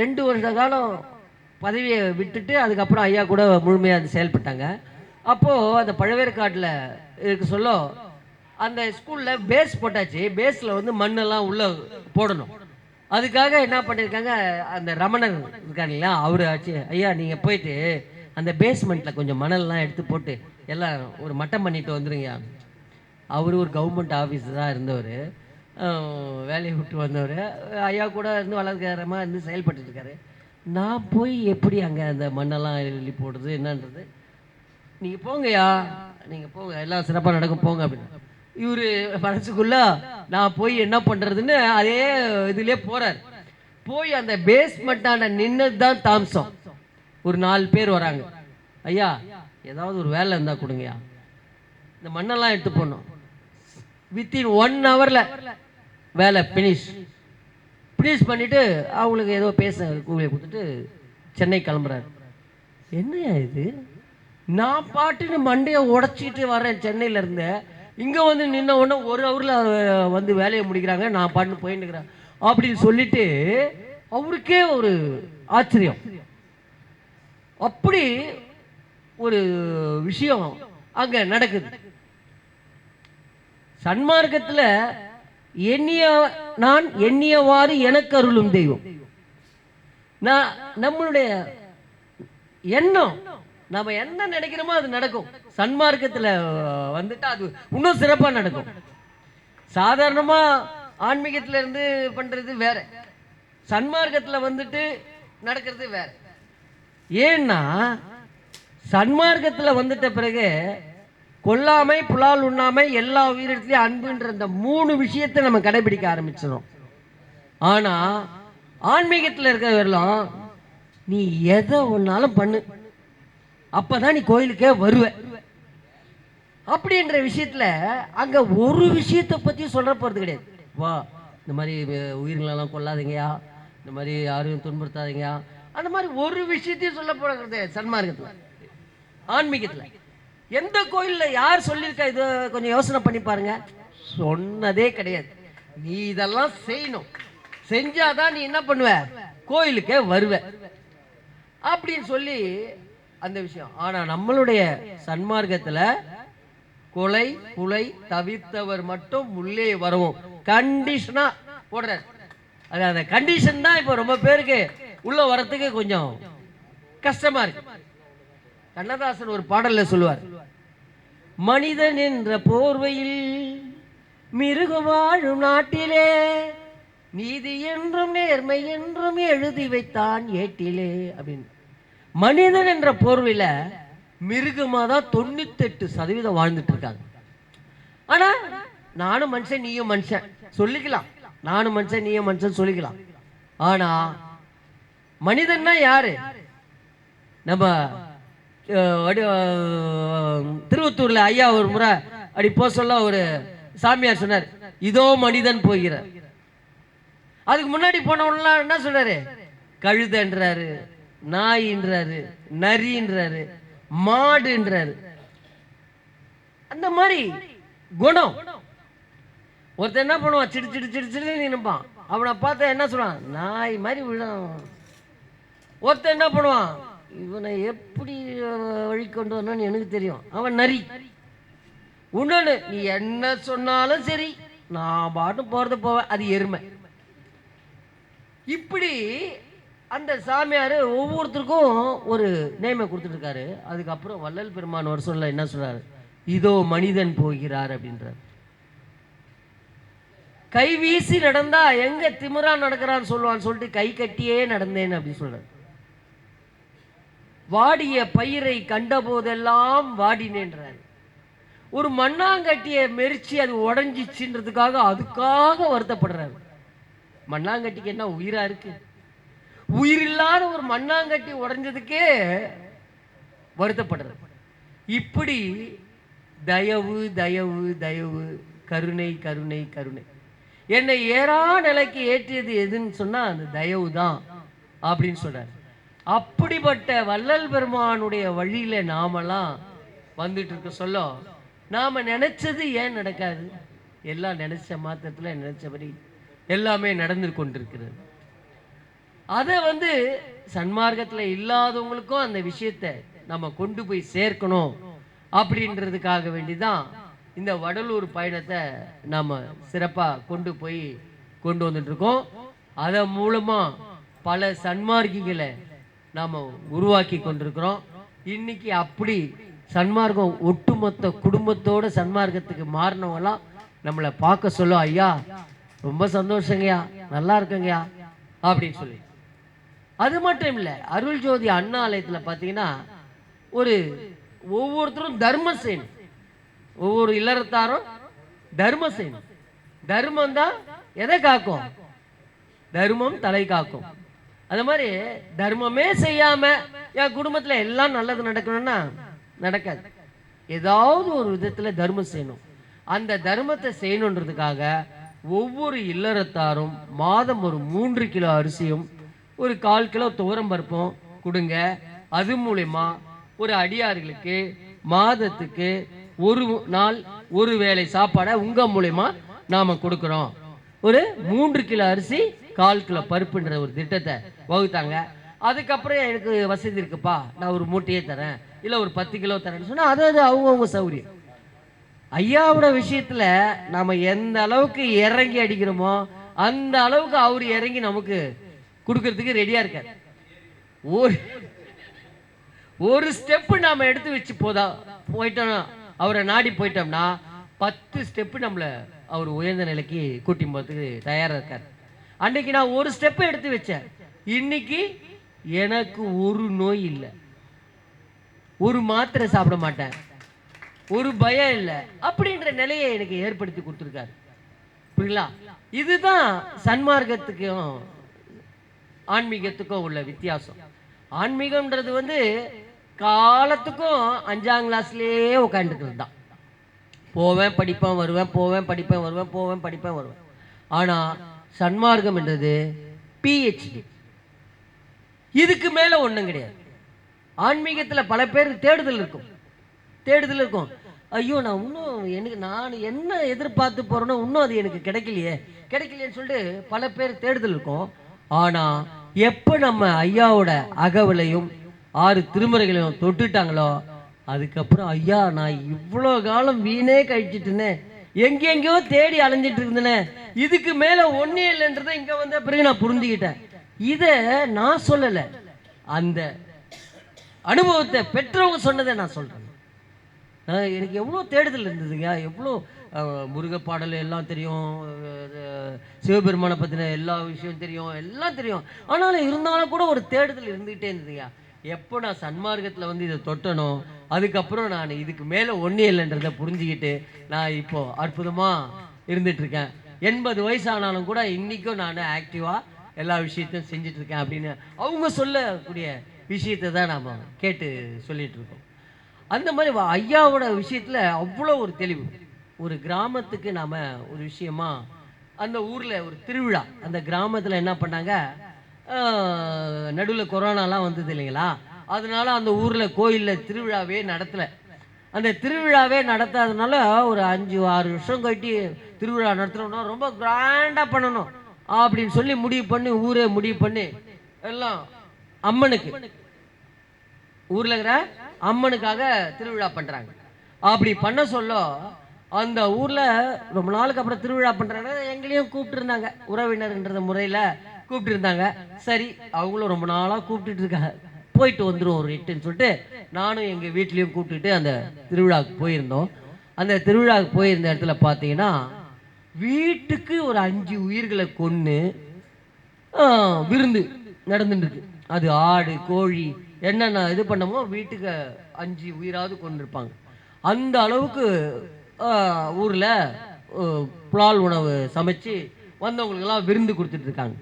ரெண்டு வருஷ காலம் பதவியை விட்டுட்டு அதுக்கப்புறம் ஐயா கூட முழுமையாக அது செயல்பட்டாங்க. அப்போது அந்த பழவேற்காட்டில் இருக்க சொல்ல அந்த ஸ்கூலில் பேஸ் போட்டாச்சு. பேஸில் வந்து மண்ணெல்லாம் உள்ளே போடணும். அதுக்காக என்ன பண்ணியிருக்காங்க அந்த ரமணன் இருக்காங்களா அவர் ஆச்சு. ஐயா நீங்கள் போயிட்டு அந்த பேஸ்மெண்ட்டில் கொஞ்சம் மணல்லாம் எடுத்து போட்டு எல்லாம் ஒரு மட்டம் பண்ணிட்டு வந்துருங்க அவர் ஒரு கவர்மெண்ட் ஆஃபீஸராக இருந்தவர். வேலையை விட்டு வந்தவர். ஐயா கூட இருந்து வளர்க்காரமாக இருந்து செயல்பட்டுருக்காரு நான் போய் எப்படி அங்கே அந்த மண்ணெல்லாம் எழுதி போடுறது என்னன்றது? நீங்கள் போங்கய்யா நீங்கள் போங்க. எல்லாம் சிறப்பாக நடக்கும். போங்க அப்படின்னு. இவர் மனசுக்குள்ள நான் போய் என்ன பண்ணுறதுன்னு அதே இதுலேயே போகிறார் போய் அந்த பேஸ்மெண்ட்டான நின்னது தான் தாம்சம். ஒரு நாலு பேர் வராங்க. ஐயா ஏதாவது ஒரு வேலை இருந்தால் கொடுங்கய்யா. இந்த மண்ணெல்லாம் எடுத்து போடணும். வித்தின் ஒன் ஹவரில் வேலை ஃபினிஷ் ஃபினிஷ் பண்ணிவிட்டு அவங்களுக்கு ஏதோ பேச கூலியை கொடுத்துட்டு சென்னை கிளம்புறாரு. என்னையா இது? நான் பாட்டுன்னு மண்டையை உடச்சிக்கிட்டு வரேன் சென்னையில இருந்து. இங்கே வந்து நின்ன உடனே ஒரு ஹவரில் வந்து வேலையை முடிக்கிறாங்க நான் பாட்டு போயின்னுக்கிறேன் அப்படின்னு சொல்லிட்டு அவருக்கே ஒரு ஆச்சரியம். அப்படி ஒரு விஷயம் அங்க நடக்குது. சன்மார்க்கத்துல எண்ணிய நான் எண்ணியவாறு எனக்கு அருளும் தெய்வம். நான் நம்மளுடைய எண்ணம் நம்ம என்ன நினைக்கிறோமோ அது நடக்கும். சன்மார்க்கத்தில் வந்துட்டா அது இன்னும் சிறப்பாக நடக்கும். சாதாரணமாக ஆன்மீகத்தில் இருந்து பண்ணுறது வேற. சன்மார்க்கத்தில் வந்துட்டு நடக்கிறது வேற. ஏன்னா சன்மார்க்கத்தில் வந்துட்ட பிறகு கொல்லாமை புலால் உண்ணாமை எல்லா உயிரிடத்துலையும் அன்புன்ற இந்த மூணு விஷயத்தை நம்ம கடைபிடிக்க ஆரம்பிச்சிடும் ஆனால் ஆன்மீகத்தில் இருக்கிறவரெல்லாம் நீ எதை ஒன்னாலும் பண்ணு. அப்பதான் நீ கோயிலுக்கே வருவ. அப்படின்ற விஷயத்தில் அங்கே ஒரு விஷயத்தை பற்றியும் சொல்கிற போகிறது கிடையாது. வா இந்த மாதிரி அஹ், உயிர்களெல்லாம் கொல்லாதீங்கயா இந்த மாதிரி யாரையும் துன்புறுத்தாதீங்கயா அந்த மாதிரி ஒரு விஷயத்தையும் சொல்ல போகிறது சன்மார்க்கத்தில். ஆன்மீகத்தில். எந்த கோயிலில் யார் சொல்லியிருக்கா? இது கொஞ்சம் யோசனை பண்ணி பாருங்க. சொன்னதே கிடையாது. நீ இதெல்லாம் செய்யணும். செஞ்சாதான் நீ என்ன பண்ணுவ? கோயிலுக்கே வருவ. அப்படின்னு சொல்லி அந்த விஷயம். ஆனால் நம்மளுடைய சன்மார்க்கத்தில் கொலை புலை தவிர்த்தவர் மட்டும் உள்ளே வரவும். கண்டிஷனா போடுறார். அது அந்த கண்டிஷன் தான் இப்போ ரொம்ப பேருக்கு உள்ள வரத்துக்கு கொஞ்சம் கஷ்டமா இருக்கு. கண்ணதாசன் ஒரு பாடல்ல சொல்லுவார். மனிதன் என்ற போர்வையில் மிருகம் வாழும் நாட்டிலே நீதி என்றும் நேர்மை என்றும் எழுதி வைத்தான் ஏட்டிலே அப்படின்னு. மனிதன் என்ற போர்வையில மிருகமா தான் தொண்ணூத்தெட்டு சதவீதம் வாழ்ந்துட்டு இருக்காங்க. ஆனா நானும் மனுஷன் நீயும் மனுஷன். சொல்லிக்கலாம். நானும் மனுஷன் நீயும் மனுஷன் சொல்லிக்கலாம். ஆனா மனிதன்னா யாரு? நம்ம திருவத்தூர்ல ஐயா ஒரு முறை அப்படி போக சொல்ல ஒரு சாமியார் சொன்னார் இதோ மனிதன் போகிற அதுக்கு முன்னாடி போனவன்லாம் என்ன சொல்றாரு கழுதன்றாரு நாயின்றாரு நரின்றாரு மாடுன்றாரு. அந்த மாதிரி குணம். ஒருத்தன் என்ன பண்ணுவான்? சிடு சிடு சிடு சிடு நினைப்பான். அவனை பார்த்தா என்ன சொல்றான் நாய் மாதிரி விழும். ஒருத்தன் என்ன பண்ணுவான்? இவனை எப்படி வழி கொண்டு வரணும்னு எனக்கு தெரியும். அவன் நரி. இன்னொன்று நீ என்ன சொன்னாலும் சரி நான் பாட்டும் போறது போவேன் அது எருமை. இப்படி அந்த சாமியார் ஒவ்வொருத்தருக்கும் ஒரு நேமை கொடுத்துட்ருக்காரு அதுக்கப்புறம் வள்ளல் பெருமான் ஒரு சொல்ல என்ன சொல்கிறார் இதோ மனிதன் போகிறார் அப்படின்றார். கை வீசி நடந்தா எங்க திமிரா நடக்கிறான்னு சொல்லுவான்னு சொல்லிட்டு கை கட்டியே நடந்தேன் அப்படின்னு சொல்றாரு. வாடிய பயிரை கண்ட போதெல்லாம் வாடினேன்றார் ஒரு மண்ணாங்கட்டியை மெரிச்சு அது உடஞ்சிச்சுன்றதுக்காக அதுக்காக வருத்தப்படுறாரு. மண்ணாங்கட்டிக்கு என்ன உயிரா இருக்கு? உயிர் இல்லாத ஒரு மண்ணாங்கட்டி உடஞ்சதுக்கே வருத்தப்படுறது இப்படி தயவு தயவு தயவு கருணை கருணை கருணை. என்னை ஏறா நிலைக்கு ஏற்றியது எதுன்னு சொன்னா அந்த தயவு தான் அப்படின்னு சொல்றாரு. அப்படிப்பட்ட வள்ளல் பெருமானுடைய வழியில நாமெல்லாம் வந்துட்டு இருக்க சொல்ல. நாம நினைச்சது ஏன் நடக்காது? எல்லாம் நினைச்ச மாத்திரத்தில் நினைச்சபடி எல்லாமே நடந்து கொண்டிருக்கிறது. அதை வந்து சன்மார்க்கத்தில் இல்லாதவங்களுக்கும் அந்த விஷயத்தை நம்ம கொண்டு போய் சேர்க்கணும் அப்படின்றதுக்காக வேண்டி தான் இந்த வடலூர் பயணத்தை நாம் சிறப்பாக கொண்டு போய் கொண்டு வந்துட்டு இருக்கோம் அதன் மூலமாக பல சன்மார்க்கிகளை நாம் உருவாக்கி கொண்டிருக்கிறோம். இன்னைக்கு அப்படி சன்மார்க்கம் ஒட்டுமொத்த குடும்பத்தோட சன்மார்க்கத்துக்கு மாறினவங்களாம் நம்மளை பார்க்க சொல்லும் ஐயா ரொம்ப சந்தோஷங்கய்யா நல்லா இருக்குங்கய்யா அப்படின்னு சொல்லி. அது மட்டும் இல்லை அருள் ஜோதி அண்ணா ஆலயத்தில் பார்த்தீங்கன்னா ஒரு ஒவ்வொருத்தரும் தர்மம் செய்யணும் ஒவ்வொரு இல்லறத்தாரும் தர்மம் செய்யணும் தர்மம் தான் எதை காக்கும்? தர்மம் தலை காக்கும். அது மாதிரி தர்மமே செய்யாம என் குடும்பத்துல எல்லாம் நல்லது நடக்கணும்னா நடக்காது. ஏதாவது ஒரு விதத்துல தர்மம் செய்யணும். அந்த தர்மத்தை செய்யணுன்றதுக்காக ஒவ்வொரு இல்லறத்தாரும் மாதம் ஒரு மூன்று கிலோ அரிசியும் ஒரு கால் கிலோ துவரம் பருப்பும் கொடுங்க. அது மூலயமா ஒரு அடியார்களுக்கு மாதத்துக்கு ஒரு நாள் ஒரு வேளை சாப்பாடை உங்கள் மூலயமா நாம் கொடுக்குறோம். ஒரு மூன்று கிலோ அரிசி கால் கிலோ பருப்புன்ற ஒரு திட்டத்தை வகுத்தாங்க. அதுக்கப்புறம் எனக்கு வசதி இருக்குப்பா நான் ஒரு மூட்டையே தரேன் இல்லை ஒரு பத்து கிலோ தரேன்னு சொன்னால் அது அது அவங்கவுங்க சௌகரியம். ஐயாவோட விஷயத்தில் நாம் எந்த அளவுக்கு இறங்கி அடிக்கிறோமோ அந்த அளவுக்கு அவர் இறங்கி நமக்கு கொடுக்கறதுக்கு ரெடியாக இருக்கார். ஒரு ஒரு ஸ்டெப்பு நாம் எடுத்து வச்சு போதா போயிட்டோம் அவரை நாடி போயிட்டோம்னா பத்து ஸ்டெப்பு நம்மளை அவர் உயர்ந்த நிலைக்கு கூட்டி போகிறதுக்கு தயாராக இருக்கார். அன்னைக்கு நான் ஒரு ஸ்டெப்பை எடுத்து வச்சேன். இன்னைக்கு எனக்கு ஒரு நோய் இல்லை. ஒரு மாத்திரை சாப்பிட மாட்டேன். ஒரு பயம் இல்லை. அப்படின்ற நிலையை எனக்கு ஏற்படுத்தி கொடுத்துருக்காரு. புரியுங்களா? இதுதான் சன்மார்க்கத்துக்கும் ஆன்மீகத்துக்கும் உள்ள வித்தியாசம். ஆன்மீகம்ன்றது வந்து காலத்துக்கும் அஞ்சாம் கிளாஸ்லயே உட்காந்துக்கிறது தான். போவேன் படிப்பேன் வருவேன் போவேன் படிப்பேன் வருவேன் போவேன் படிப்பேன் வருவேன். ஆனா சன்மார்க்கம் என்றது பிஹெச்டி இதுக்கு மேலே ஒன்றும் கிடையாது. ஆன்மீகத்தில் பல பேர் தேடுதல் இருக்கும். தேடுதல் இருக்கும். ஐயோ நான் இன்னும் எனக்கு நான் என்ன எதிர்பார்த்து போகிறேனோ இன்னும் அது எனக்கு கிடைக்கலையே. கிடைக்கலையேன்னு சொல்லிட்டு பல பேர் தேடுதல் இருக்கும். ஆனால் எப்போ நம்ம ஐயாவோட அகவலையும் ஆறு திருமுறைகளையும் தொட்டுட்டாங்களோ அதுக்கப்புறம் ஐயா நான் இவ்வளோ காலம் வீணே கழிச்சிட்டுனே. எங்கெங்கேயோ தேடி அலைஞ்சிட்டு இருந்தேனே. இதுக்கு மேல ஒன்னே இல்லைன்றதை இங்க வந்த பிறகு நான் புரிஞ்சுக்கிட்டேன். இத நான் சொல்லலை. அந்த அனுபவத்தை பெற்றவங்க சொன்னதை நான் சொல்றேன். நான் எனக்கு எவ்வளோ தேடுதல் இருந்ததுங்க. எவ்வளோ முருக பாடல் எல்லாம் தெரியும். சிவபெருமானை பற்றின எல்லா விஷயம் தெரியும். எல்லாம் தெரியும். ஆனாலும் இருந்தாலும் கூட ஒரு தேடுதல் இருந்துகிட்டே இருந்ததுங்க. எப்போ நான் சன்மார்க்கத்தில் வந்து இதை தொட்டனோ அதுக்கப்புறம் நான் இதுக்கு மேலே ஒன்றே இல்லைன்றதை புரிஞ்சுக்கிட்டு நான் இப்போது அற்புதமாக இருந்துகிட்ருக்கேன் எண்பது வயசு ஆனாலும் கூட இன்றைக்கும் நான் ஆக்டிவாக எல்லா விஷயத்தையும் செஞ்சுட்டு இருக்கேன் அப்படின்னு அவங்க சொல்லக்கூடிய விஷயத்தை தான் நாம் கேட்டு சொல்லிகிட்ருக்கோம் அந்த மாதிரி ஐயாவோட விஷயத்தில் அவ்வளோ ஒரு தெளிவு. ஒரு கிராமத்துக்கு நாம் ஒரு விஷயமா அந்த ஊரில் ஒரு திருவிழா அந்த கிராமத்தில் என்ன பண்ணாங்க? நடுவில் கொரோனாலாம் வந்தது இல்லைங்களா? அதனால அந்த ஊரில் கோயிலில் திருவிழாவே நடத்தலை. அந்த திருவிழாவே நடத்தாதனால ஒரு அஞ்சு ஆறு வருஷம் கட்டி திருவிழா நடத்துறோம்னா ரொம்ப கிராண்டாக பண்ணணும் அப்படின்னு சொல்லி முடிவு பண்ணி ஊரே முடிவு பண்ணி எல்லாம் அம்மனுக்கு ஊரில் இருக்கிற அம்மனுக்காக திருவிழா பண்ணுறாங்க அப்படி பண்ண சொல்ல அந்த ஊரில் ரொம்ப நாளுக்கு அப்புறம் திருவிழா பண்ணுறாங்க எங்களையும் கூப்பிட்டுருந்தாங்க உறவினர்ன்ற முறையில். கூப்பிட்டு இருந்தாங்க சரி அவங்களும் ரொம்ப நாளா கூப்பிட்டுட்டு இருக்காங்க போயிட்டு வந்துரும் ஒரு எட்டுன்னு சொல்லிட்டு நானும் எங்க வீட்லயும் கூப்பிட்டுட்டு அந்த திருவிழாவுக்கு போயிருந்தோம். அந்த திருவிழாவுக்கு போயிருந்த இடத்துல பார்த்தீங்கன்னா வீட்டுக்கு ஒரு அஞ்சு உயிர்களை கொன்று விருந்து நடந்துட்டுருக்கு. அது ஆடு கோழி என்னென்ன இது பண்ணமோ வீட்டுக்கு அஞ்சு உயிராவது கொண்டிருப்பாங்க அந்த அளவுக்கு ஊரில் புலால் உணவு சமைச்சு வந்தவங்களுக்கெல்லாம் விருந்து கொடுத்துட்டு இருக்காங்க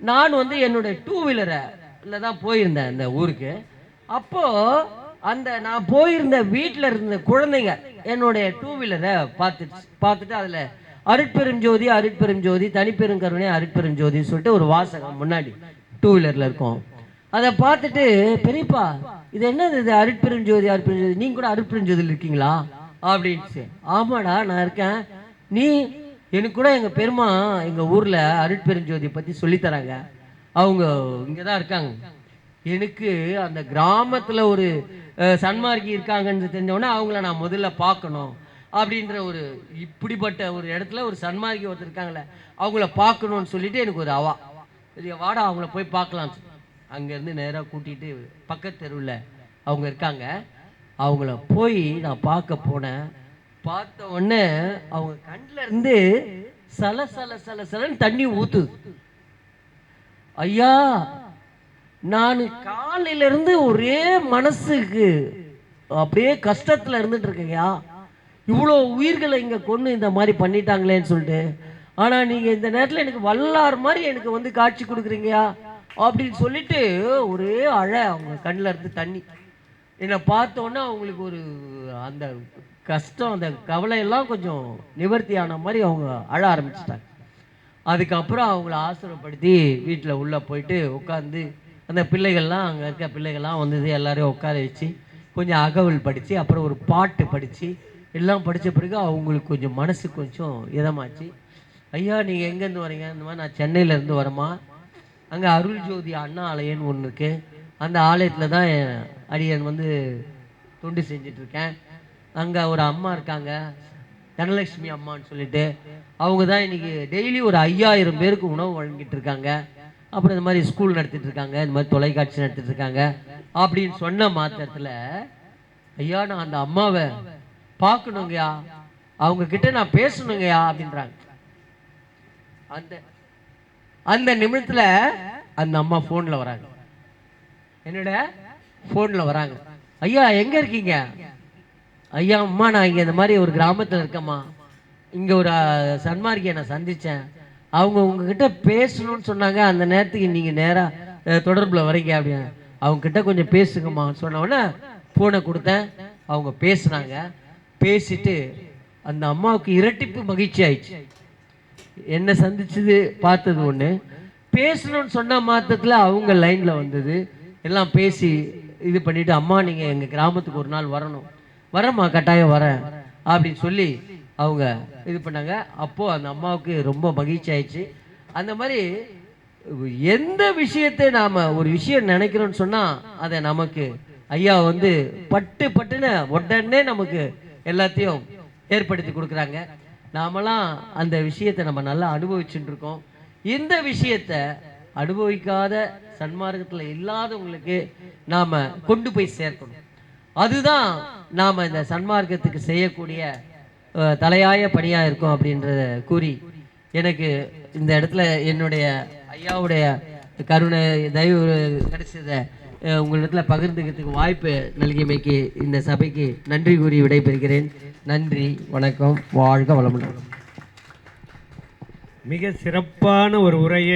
நான் வந்து என்னுடைய டூ வீலரில் தான் போயிருந்தேன் அந்த ஊருக்கு. அப்போ அந்த நான் போயிருந்த வீட்டில் இருந்த குழந்தைங்க என்னுடைய டூ வீலரை பார்த்துட்டு பார்த்துட்டு அதில் அருட்பெரும் ஜோதி அருட்பெரும் ஜோதி தனிப்பெருங்கருணை அருட்பெரும் ஜோதின்னு சொல்லிட்டு ஒரு வாசகம் முன்னாடி டூ வீலரில் இருக்கும். அதை பார்த்துட்டு பெரியப்பா இது என்னது இது? அருட்பெரும் ஜோதி அருட்பெரும் ஜோதி. நீங்க கூட அருட்பெரும் ஜோதியில் இருக்கீங்களா? அப்படின்ட்டு ஆமாடா நான் இருக்கேன். நீ எனக்கு கூட எங்கள் பெருமா எங்கள் ஊரில் அருட்பெருஞ்சோதியை பற்றி சொல்லித்தராங்க அவங்க இங்கே தான் இருக்காங்க. எனக்கு அந்த கிராமத்தில் ஒரு சன்மார்க்கி இருக்காங்கன்னு தெரிஞ்சவொடனே அவங்கள நான் முதல்ல பார்க்கணும் அப்படின்ற ஒரு இப்படிப்பட்ட ஒரு இடத்துல ஒரு சன்மார்க்கி ஒருத்தர் இருக்காங்களே அவங்கள பார்க்கணும்னு சொல்லிட்டு எனக்கு ஒரு அவா. சரி வாடா அவங்கள போய் பார்க்கலாம். அங்கேருந்து நேராக கூட்டிகிட்டு பக்கத்து தெருவில் அவங்க இருக்காங்க. அவங்கள போய் நான் பார்க்க போனேன். பார்த்த உடனே அவங்க கண்ணில் இருந்து சல சல சல சலன்னு தண்ணி ஊத்து ஐயா நான் காலையில இருந்து ஒரே மனசுக்கு அப்படியே கஷ்டத்துல இருந்துட்டு இருக்கேன்யா. இவ்வளோ உயிர்களை இங்கே கொண்டு இந்த மாதிரி பண்ணிட்டாங்களேன்னு சொல்லிட்டு. ஆனால் நீங்கள் இந்த நேரத்தில் எனக்கு வல்லார் மாதிரி எனக்கு வந்து காட்சி கொடுக்குறீங்கயா அப்படின்னு சொல்லிட்டு ஒரே அழ அவங்க கண்ணில் இருந்து தண்ணி. என்னை பார்த்த உடனே அவங்களுக்கு ஒரு அந்த கஷ்டம் அந்த கவலையெல்லாம் கொஞ்சம் நிவர்த்தி ஆன மாதிரி அவங்க அழ ஆரம்பிச்சிட்டாங்க. அதுக்கப்புறம் அவங்கள ஆசிரப்படுத்தி வீட்டில் உள்ளே போயிட்டு உட்காந்து அந்த பிள்ளைகள்லாம் அங்கே இருக்க பிள்ளைகள்லாம் வந்தது எல்லாரையும் உட்கார வச்சு கொஞ்சம் அகவல் படித்து அப்புறம் ஒரு பாட்டு படித்து எல்லாம் படித்த பிறகு அவங்களுக்கு கொஞ்சம் மனசு கொஞ்சம் இதமாச்சு. ஐயா நீங்கள் எங்கேருந்து வரீங்க? இந்த மாதிரி நான் சென்னையிலேருந்து வரமா அங்கே அருள் ஜோதி அண்ணா ஆலயம்னு ஒன்று இருக்குது அந்த ஆலயத்தில் தான் என் அடியன் வந்து தொண்டு செஞ்சிட்ருக்கேன் அங்கே ஒரு அம்மா இருக்காங்க. தனலட்சுமி அம்மான்னு சொல்லிட்டு அவங்க தான் இன்னைக்கு டெய்லி ஒரு ஐயாயிரம் பேருக்கு உணவு வழங்கிட்டு இருக்காங்க. அப்புறம் இந்த மாதிரி ஸ்கூல் நடத்திட்டு இருக்காங்க. இந்த மாதிரி தொலைக்காட்சி நடத்திட்டு இருக்காங்க. அப்படின்னு சொன்ன மாத்திரத்தில் ஐயா நான் அந்த அம்மாவை பார்க்கணுங்கய்யா. அவங்க கிட்ட நான் பேசணுங்கய்யா அப்படின்றாங்க. அந்த அந்த நிமிடத்தில் அந்த அம்மா ஃபோனில் வராங்க. என்னோட ஃபோனில் வராங்க. ஐயா எங்கே இருக்கீங்க? ஐயா அம்மா நான் இங்கே இந்த மாதிரி ஒரு கிராமத்தில் இருக்கேம்மா. இங்கே ஒரு சன்மார்க்கியை நான் சந்தித்தேன் அவங்க உங்ககிட்ட பேசணும்னு சொன்னாங்க. அந்த நேரத்துக்கு நீங்கள் நேராக தொடர்பில் வரீங்க அப்படின்னு. அவங்கக்கிட்ட கொஞ்சம் பேசுங்கம்மா சொன்ன ஃபோனை கொடுத்தேன். அவங்க பேசுனாங்க. பேசிட்டு அந்த அம்மாவுக்கு இரட்டிப்பு மகிழ்ச்சி ஆயிடுச்சு. என்னை சந்திச்சது பார்த்தது ஒன்று பேசணும்னு சொன்ன மாத்திரத்தில் அவங்க லைனில் வந்தது. எல்லாம் பேசி இது பண்ணிவிட்டு அம்மா நீங்கள் எங்கள் கிராமத்துக்கு ஒரு நாள் வரணும். வரேம்மா கட்டாயம் வரேன் அப்படின்னு சொல்லி அவங்க இது பண்ணாங்க. அப்போது அந்த அம்மாவுக்கு ரொம்ப மகிழ்ச்சி ஆயிடுச்சு. அந்த மாதிரி எந்த விஷயத்தை நாம் ஒரு விஷயம் நினைக்கிறோன்னு சொன்னால் அதை நமக்கு ஐயா வந்து பட்டு பட்டுன்னு உடனே நமக்கு எல்லாத்தையும் ஏற்படுத்தி கொடுக்குறாங்க. நாமெல்லாம் அந்த விஷயத்தை நம்ம நல்லா அனுபவிச்சுட்டு இருக்கோம். இந்த விஷயத்தை அனுபவிக்காத சன்மார்க்கத்தில் இல்லாதவங்களுக்கு நாம் கொண்டு போய் சேர்க்கணும். அதுதான் நாம் இந்த சன்மார்க்கத்துக்கு செய்யக்கூடிய தலையாய பணியாக இருக்கும் அப்படின்றத கூறி எனக்கு இந்த இடத்துல என்னுடைய ஐயாவுடைய கருணை தயவு கிடைச்சதை அஹ், உங்களிடத்துல பகிர்ந்துக்கிறதுக்கு வாய்ப்பு நல்கியமைக்கு இந்த சபைக்கு நன்றி கூறி விடைபெறுகிறேன். நன்றி வணக்கம் வாழ்க வளமுடன். மிக சிறப்பான ஒரு உரையை